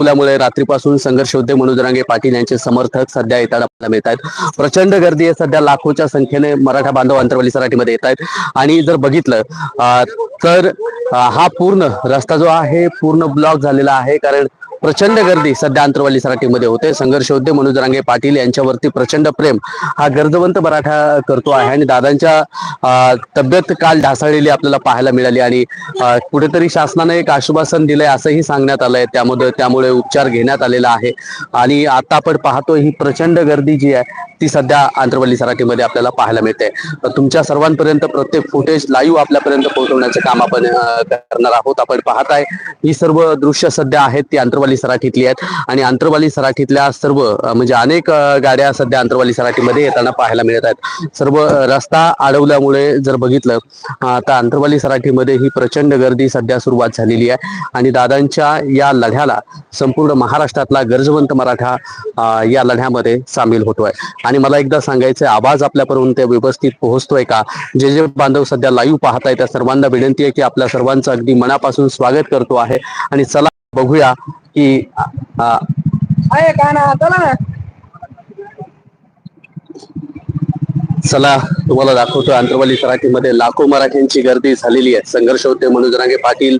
अडवल्यामुळे रात्रीपासून संघर्ष होते. मनोज रांगे पाटील यांचे समर्थक सध्या येताना मिळत आहेत प्रचंड गर्दी आहे. सध्या लाखोच्या संख्येने मराठा बांधव अंतरवली सराठीमध्ये येत आहेत आणि जर बघितलं तर हा पूर्ण रस्ता जो आहे पूर्ण ब्लॉक झालेला आहे. कारण प्रचंड गर्दी सध्या अंतरवाली सराठीमध्ये होते. संघर्ष मनोज रांगे पाटील यांच्यावरती प्रचंड प्रेम. हा गरजवंत मराठा करतो आहे आणि दादांच्या तब्येत काल ढासळलेली आपल्याला पाहायला मिळाली आणि कुठेतरी शासनाने एक आश्वासन दिलंय असंही सांगण्यात आलंय. त्यामुळे त्यामुळे उपचार घेण्यात आलेला आहे. आणि आता आपण पाहतो ही प्रचंड गर्दी जी आहे ती सध्या आंतरवाली सराठीमध्ये आपल्याला पाहायला मिळते. तुमच्या सर्वांपर्यंत प्रत्येक फुटेज लाईव्ह आपल्यापर्यंत पोहोचवण्याचं काम आपण करणार आहोत. आपण पाहताय ही सर्व दृश्य सध्या आहेत ती आंतरवाली सराठीतली आहेत. आणि आंतरवाली सराठीतल्या सर्व म्हणजे अनेक गाड्या सध्या आंतरवाली सराठीमध्ये येताना पाहायला मिळत आहेत. सर्व रस्ता अडवल्यामुळे जर बघितलं आता तर आंतरवाली सराठीमध्ये ही प्रचंड गर्दी सध्या सुरुवात झालेली आहे. आणि दादांच्या या लढ्याला संपूर्ण महाराष्ट्रातला गरजवंत मराठा या लढ्यामध्ये सामील होतोय. आणि मला एकदा सांगायचं आवाज आपल्यापर्यंत व्यवस्थित पोहोचतोय का? जे जे बांधव सध्या लाईव्ह पाहताय त्या सर्वांना विनंती आहे की आपल्या सर्वांचं अगदी मनापासून स्वागत करतो आहे. आणि चला बघूया की अं, आहे का ना चला ना. चला तुम्हाला दाखवतो आंतरवाली सराठीमध्ये लाखो मराठ्यांची गर्दी झालेली आहे. संघर्ष होते मनोज रांगे पाटील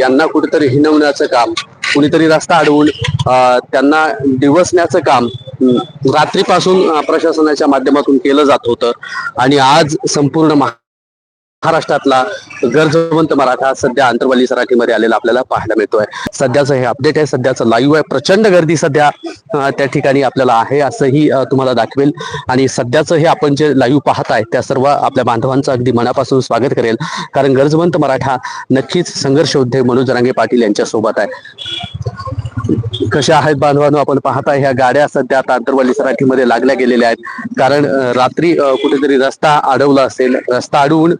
यांना कुठेतरी हिनवण्याचं काम कुणीतरी रस्ता अडवून त्यांना दिवसण्याचं काम रात्रीपासून प्रशासनाच्या माध्यमातून केलं जात होतं. आणि आज संपूर्ण महा- महाराष्ट्रातला गरजवंत मराठा सध्या आंतरवाली सराठीमध्ये आलेला आपल्याला पाहायला मिळतोय. सध्याचं हे अपडेट आहे. सध्याचं लाईव्ह आहे. प्रचंड गर्दी सध्या त्या ठिकाणी आपल्याला आहे असंही तुम्हाला दाखवेल. आणि सध्याचं हे आपण जे लाईव्ह पाहताय त्या सर्व आपल्या बांधवांचं अगदी मनापासून स्वागत करेल. कारण गरजवंत मराठा नक्कीच संघर्ष योद्धे मनोज रांगे पाटील यांच्या सोबत आहे. कशा आहेत बांधवांनो? आपण पाहताय ह्या गाड्या सध्या आता आंतरवाली सराठीमध्ये लागल्या गेलेल्या आहेत. कारण रात्री कुठेतरी रस्ता अडवला असेल. रस्ता अडवून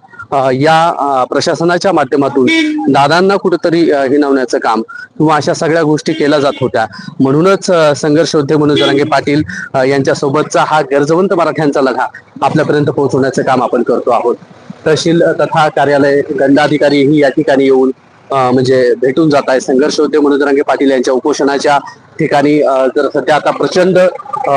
या प्रशासनाच्या माध्यमातून दादांना कुठेतरी हिनवण्याचं काम किंवा अशा सगळ्या गोष्टी केल्या जात होत्या. म्हणूनच अं, संघर्ष योद्धे मनोज जरांगे पाटील अं, यांच्या सोबतचा हा गरजवंत मराठ्यांचा लढा आपल्यापर्यंत पोहोचवण्याचं काम आपण करतो आहोत. तहसील तथा कार्यालय दंडाधिकारीही या ठिकाणी येऊन म्हणजे भेटून जात आहे संघर्ष होते मनोजरांगे पाटील यांच्या उपोषणाच्या ठिकाणी तर जर सध्या आता प्रचंड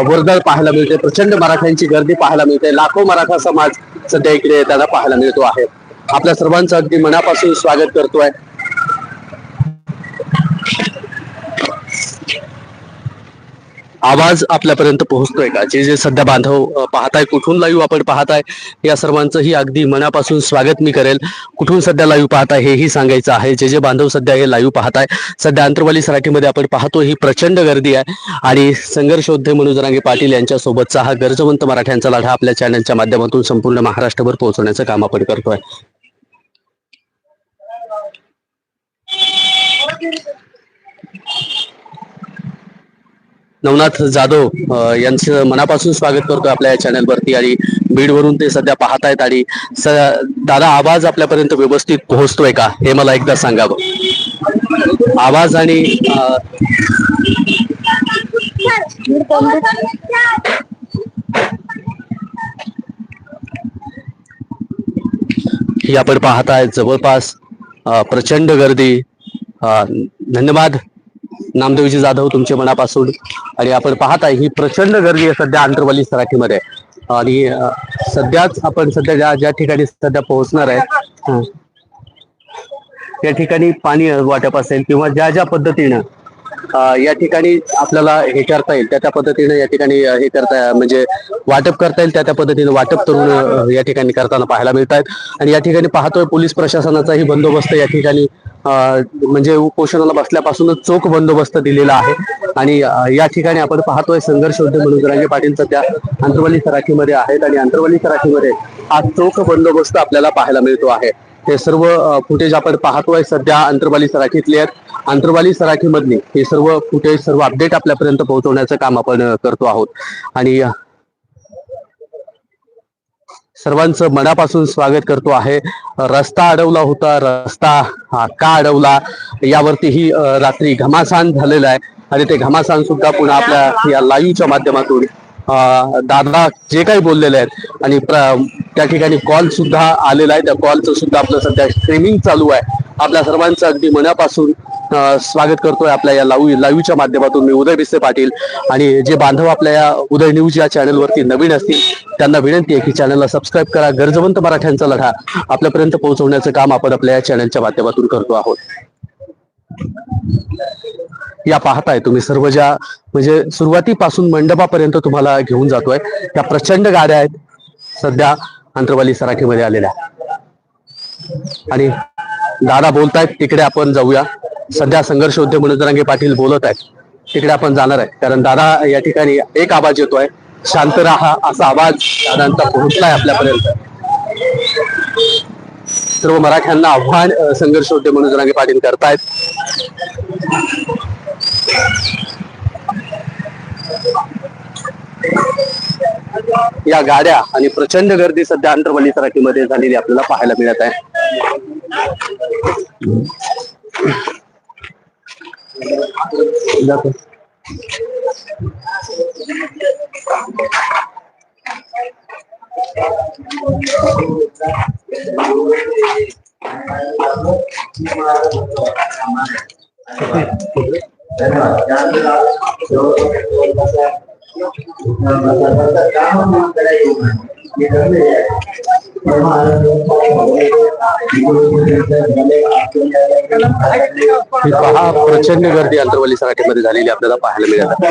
वर्दळ पाहायला मिळते प्रचंड मराठ्यांची गर्दी पाहायला मिळते लाखो मराठा समाज सध्या इकडे येताना पाहायला मिळतो आहे. आपल्या सर्वांचं अगदी मनापासून स्वागत करतोय. आवाज आपल्यापर्यंत पोहोचतोय का? जे जे सध्या बांधव पाहताय कुठून लाईव्ह आपण पाहताय या सर्वांचंही अगदी मनापासून स्वागत मी करेल. कुठून सध्या लाईव्ह पाहताय हेही सांगायचं आहे. जे जे बांधव सध्या हे लाईव्ह पाहताय सध्या अंतरवाली सराठीमध्ये आपण पाहतो ही प्रचंड गर्दी आहे. आणि संघर्षोद्धे मनोजरांगे पाटील यांच्या सोबतचा हा गरजवंत मराठ्यांचा लढा आपल्या चॅनलच्या माध्यमातून संपूर्ण महाराष्ट्रभर पोहोचवण्याचं काम आपण करतोय. नवनाथ जाधव यांचं मनापासून स्वागत करतो आपल्या या चॅनलवरती आणि बीडवरून ते सध्या पाहतायत आणि दादा आवाज आपल्यापर्यंत व्यवस्थित पोहोचतोय का? हे मला एकदा सांगावं आवाज आणि ही आपण पाहताय जवळपास प्रचंड गर्दी धन्यवाद. नामदेवजी जाधव तुमच्या मनापासून. आणि आपण पाहताय ही प्रचंड गर्दी आहे सध्या आंतरवाली सराठीमध्ये. आणि सध्याच आपण सध्या ज्या ज्या ठिकाणी सध्या पोहोचणार आहे. त्या ठिकाणी पाणी वाटप असेल किंवा ज्या ज्या पद्धतीनं या ठिकाणी आपल्याला हे करता येईल त्या त्या पद्धतीनं या ठिकाणी हे करता म्हणजे वाटप करता येईल त्या त्या पद्धतीनं वाटप करून या ठिकाणी करताना पाहायला मिळत आहेत आणि या ठिकाणी पाहतोय पोलीस प्रशासनाचाही बंदोबस्त या ठिकाणी म्हणजे उपोषणाला बसल्यापासूनच चोख बंदोबस्त दिलेला आहे. आणि या ठिकाणी आपण पाहतोय संघर्ष होते म्हणून रांगे पाटील सध्या अंतरवाली सराठीमध्ये आहेत आणि अंतरवाली सराठीमध्ये हा चोख बंदोबस्त आपल्याला पाहायला मिळतो आहे. हे सर्व फुटेज आपण पाहतोय सध्या आंतरवाली सराठीतले आहेत. आंतरवाली सराखीमधली हे सर्व फुटेज सर्व अपडेट आपल्यापर्यंत पोहोचवण्याचं काम आपण करतो आहोत. आणि सर्वांचं मनापासून स्वागत करतो आहे. रस्ता अडवला होता रस्ता हा का अडवला? यावरतीही रात्री घमासान झालेला आहे. आणि ते घमासान सुद्धा पुन्हा आपल्या या लाईव्हच्या माध्यमातून दादा जे काही बोललेले आहेत आणि प्र- त्या ठिकाणी कॉल सुद्धा आलेला आहे. त्या कॉलचं सुद्धा आपलं सध्या स्ट्रीमिंग चालू आहे. आपल्या सर्वांचं अगदी मनापासून स्वागत करतोय आपल्या या लाईव्ह लाईव्हच्या माध्यमातून मी उदय बिस्ते पाटील. आणि जे बांधव आपल्या या उदय न्यूज या चॅनलवरती नवीन असतील त्यांना विनंती आहे की चॅनलला सबस्क्राईब करा गरजवंत मराठ्यांचा लढा आपल्यापर्यंत पोहोचवण्याचं काम आपण आपल्या या चॅनलच्या माध्यमातून करतो आहोत. या पाहताय तुम्ही सर्व ज्या म्हणजे सुरुवातीपासून मंडपापर्यंत तुम्हाला घेऊन जातोय त्या प्रचंड गाड्या आहेत. सध्या अंतरवाली सराठीमध्ये आलेल्या. आणि दादा बोलतायत तिकडे आपण जाऊया. सध्या संघर्ष उद्योग मनोजरांगे पाटील बोलत आहेत. तिकडे आपण जाणार आहे. कारण दादा या ठिकाणी एक आवाज येतोय. शांत राहा. असा आवाज दादांचा पोहोचलाय आपल्यापर्यंत. सर्व मराठ्यांना आव्हान अ, संघर्ष उद्योग मनोजरांगे पाटील करतायत. या गाड्या आणि प्रचंड गर्दी सध्या अंतरवली सराठीमध्ये झालेली आपल्याला पाहायला मिळत आहे. जातो. ही पहा प्रचंड गर्दी अंतरवली सराठीमध्ये झालेली आपल्याला पाहायला मिळत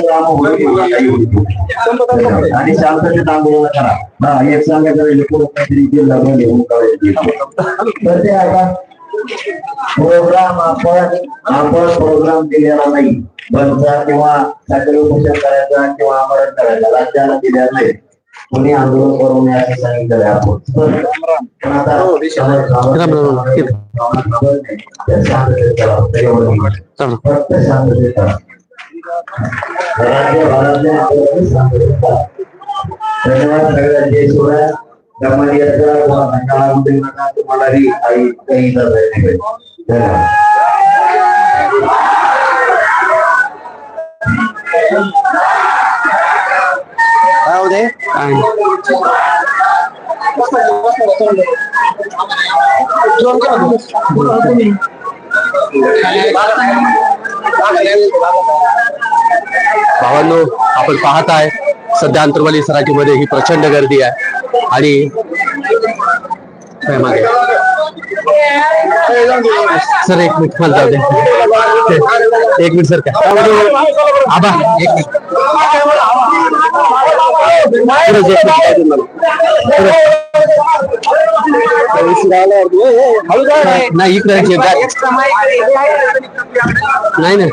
आणि शांततेत आंदोलन करा. एक सांगायचं आता प्रोग्राम आपण आपण प्रोग्राम दिलेला नाही. बंदचा किंवा साखर उपोषण करायचा किंवा आमरण करायचा राज्याला दिलेला नाही. कोणी आंदोलन करू नये असं सांगितलं आपण पण आता. फक्त शांततेत आंदोलन शांततेत. धन्यवाद सगळ्या जय शिवरायमध्ये नका तुम्हालाही काही. धन्यवाद आणि भावांनो आपण पाहत आहे सध्या अंतरवाली सराठीमध्ये ही प्रचंड गर्दी आहे आणि काय मागे? सर एक मिनिट मला जाऊ दे एक मिनिट सर काय? आबा एक मिनिट। खरंच एक मिनिट जाऊ दे मला. खरंच. नाही इकडे जे बॅग- नाही नाही।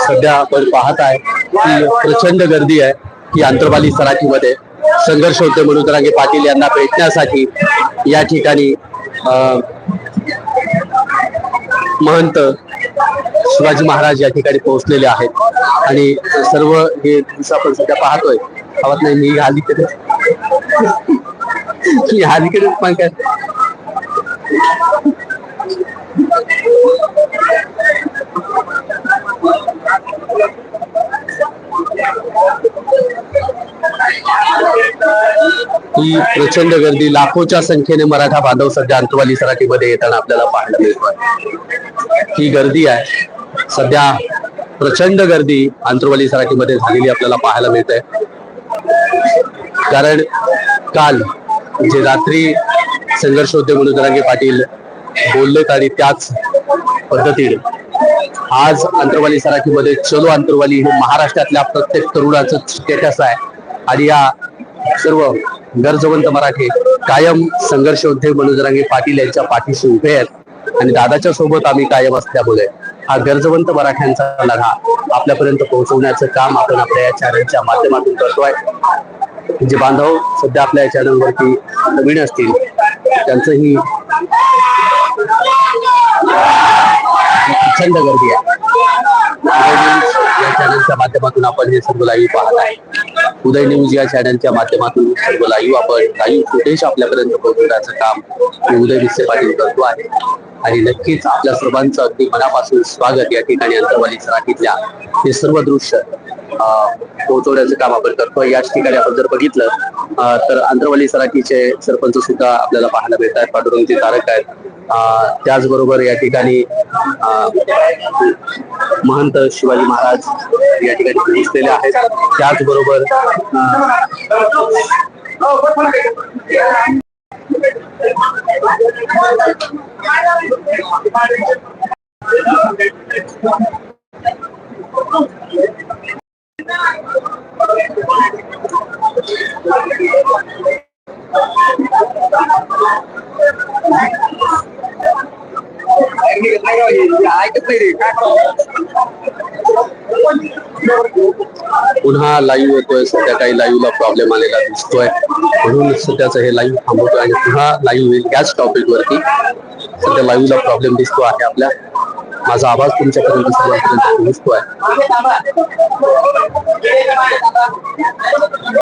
सध्या आपण पाहत आहे की प्रचंड गर्दी आहे की आंतरबाली सराठीमध्ये संघर्ष होते म्हणून पाटील यांना भेटण्यासाठी या ठिकाणी अं, महंत शिवाजी महाराज या ठिकाणी पोहोचलेले आहेत. आणि सर्व हे दिवस आपण सध्या पाहतोय. आवाज नाही मी अलीकडे मी अलीकडे पण काय ही प्रचंड गर्दी. लाखोच्या संख्येने मराठा बांधव सध्या अंतवाली सराठीमध्ये येताना आपल्याला पाहायला मिळतो ही गर्दी आहे. सध्या प्रचंड गर्दी अंतरवाली सराठीमध्ये झालेली आपल्याला पाहायला मिळते कारण काल जे रात्री संघर्ष होते म्हणून जरांगे पाटील बोललेत आणि त्याच पद्धतीने आज अंतरवाली सराठीमध्ये चलो अंतरवाली हे महाराष्ट्रातल्या प्रत्येक तरुणाचं स्टेटस आहे. आणि या सर्व गरजवंत मराठी कायम संघर्ष उद्योग मनोजरांगे पाटील यांच्या पाठीशी उभे आहेत. आणि दादाच्या सोबत आम्ही कायम असल्यामुळे हा गरजवंत मराठ्यांचा लढा आपल्यापर्यंत पोहोचवण्याचं काम आपण आपल्या या चॅनलच्या माध्यमातून करतोय. जे बांधव सध्या आपल्या चॅनलवरती नवीन असतील त्यांचंही प्रचंड गर्दी आहे. या चॅनलच्या माध्यमातून आपण हे सर्व लाईव्ह पाहत आहे. उदय न्यूज या चॅनलच्या माध्यमातून सर्व लाईव्ह आपण लाईव्ह फुटेज आपल्यापर्यंत पोहोचवण्याचं काम उदय विसे पाटील करतो आहे. आणि नक्कीच आपल्या सर्वांचं अगदी मनापासून स्वागत या ठिकाणी अंतरवाली सराठीतल्या हे सर्व दृश्य पोहोचवण्याचं काम आपण करतो याच ठिकाणी आपण जर बघितलं तर अंतरवाली सराठीचे सरपंच सुद्धा आपल्याला पाहायला मिळत आहेत पांडुरंगचे तारक आहेत. त्याचबरोबर या ठिकाणी अं, महंत शिवाजी महाराज या ठिकाणी पोहोचलेले आहेत. त्याचबरोबर नाही रे काय पुन्हा लाईव्ह येतोय सध्या काही लाईव्हला प्रॉब्लेम आलेला दिसतोय. म्हणून सध्याचं हे लाईव्ह थांबवतोय आणि पुन्हा लाईव्ह होईल याच टॉपिक वरती. सध्या लाईव्हला प्रॉब्लेम दिसतो आहे आपल्या. माझा आवाज तुमच्यापर्यंत सर्वांपर्यंत पोहोचतोय.